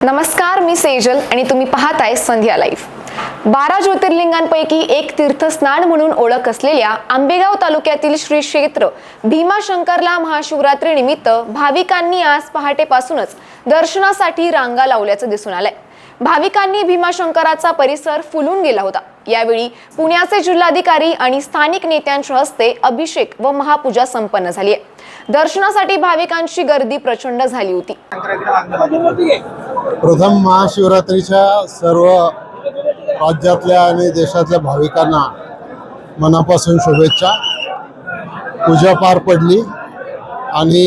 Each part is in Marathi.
नमस्कार मी सेजल आणि तुम्ही पाहताय संध्या लाईव्ह. बारा ज्योतिर्लिंगांपैकी एक तीर्थस्नान म्हणून ओळख असलेल्या आंबेगाव तालुक्यातील श्री क्षेत्र भीमाशंकरला महाशिवरात्री निमित्त भाविकांनी आज पहाटेपासूनच दर्शनासाठी रांगा लावल्याचं दिसून आलंय. भाविकांनी भीमाशंकराचा परिसर फुलून गेला होता. यावेळी पुण्याचे जिल्हाधिकारी आणि स्थानिक नेत्यांच्या हस्ते अभिषेक व महापूजा संपन्न झाली आहे. दर्शनासाठी भाविकांची गर्दी प्रचंड झाली होती. प्रथम महाशिवरात्रीच्या सर्व राज्यातल्या आणि देशातल्या भाविकांना मनापासून शुभेच्छा. पूजा पार पडली आणि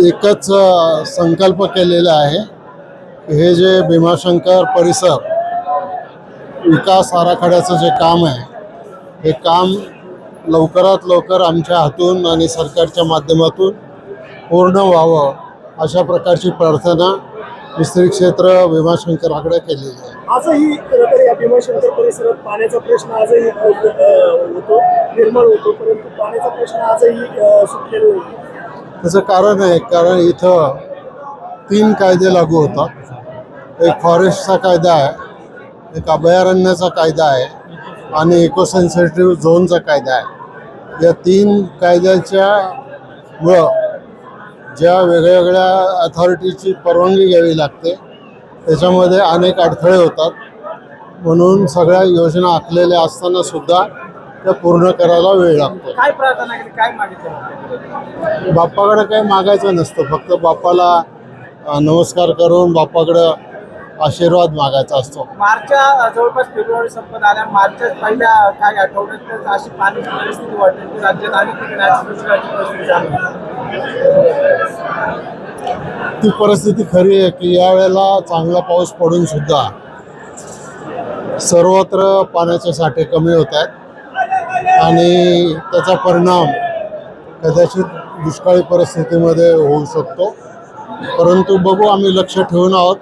एकच संकल्प केलेला आहे हे जे भीमाशंकर परिसर विकास आराखड्याचं जे काम आहे हे काम लवकरात लवकर आमच्या हातून आणि सरकारच्या माध्यमातून पूर्ण व्हावं. अशा प्रकारची प्रार्थना मिस्त्री क्षेत्र भीमाशंकराकडे केलेली आहे. आजही खरं तर या भीमाशंकर परिसरात पाण्याचा प्रश्न आजही होतो निर्माण होतो परंतु पाण्याचा प्रश्न आजही सुटलेला नाही. त्याचं कारण आहे कारण इथं तीन कायदे लागू होतात. एक फॉरेस्टचा कायदा आहे एक अभयारण्याचा कायदा आहे आणि इको सेन्सिटिव्ह झोनचा कायदा आहे. या तीन कायद्याच्या मुळं ज्या वेगळ्या वेगळ्या अथॉरिटीची परवानगी घ्यावी लागते त्याच्यामध्ये अनेक अडथळे होतात. म्हणून सगळ्या योजना आखलेल्या असताना सुद्धा त्या पूर्ण करायला वेळ लागतो. काय प्रार्थना केली? काय मागितलं? बाप्पाकडे काही मागायचं नसतं. फक्त बाप्पाला नमस्कार करून बाप्पाकडं आशीर्वाद मागायचा असतो. मार्चच्या जवळपास फेब्रुवारी संपत आल्या. मार्चच्या पहिल्या काही आठवड्यात अशी पाण्याची परिस्थिती राज्यात अनेक ती परिस्थिती खरी आहे की यावेळेला चांगला पाऊस पडून सुद्धा सर्वत्र पाण्याचे साठे कमी होत आहेत. आणि त्याचा परिणाम कदाचित दुष्काळी परिस्थितीमध्ये होऊ शकतो. परंतु बघू आम्ही लक्ष ठेवून आहोत.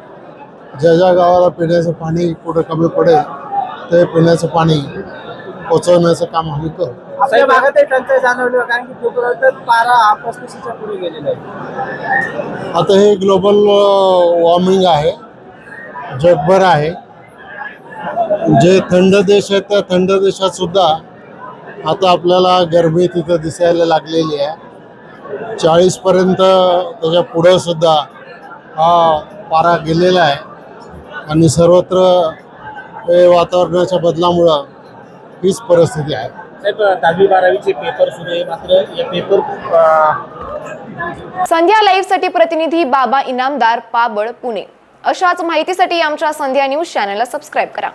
ज्या ज्या गावाला पिण्याचं पाणी कुठं कमी पडेल ते पिण्याचं पाणी पोचवण्याचं काम आम्ही करू आपल्या भागातही टंचाई जाणवली आहे, कारण की फेब्रुवारीतच पारा हा पस्तीसच्या पुढे गेलेला आहे. आता हे ग्लोबल वॉर्मिंग आहे. जगभर आहे. जे थंड देश आहेत त्या थंड देशात सुद्धा आता आपल्याला गरमी तिथं दिसायला लागलेली आहे. चाळीसपर्यंत त्याच्या पुढं सुद्धा हा पारा गेलेला आहे. आणि सर्वत्र हे वातावरणाच्या बदलामुळं हीच परिस्थिती आहे. साहेब दहावी बारावीचे पेपर सुरू आहे मात्र या पेपर संध्या लाईव्हसाठी प्रतिनिधी बाबा इनामदार पाबळ पुणे. अशाच माहितीसाठी आमच्या संध्या न्यूज चॅनलला सबस्क्राईब करा.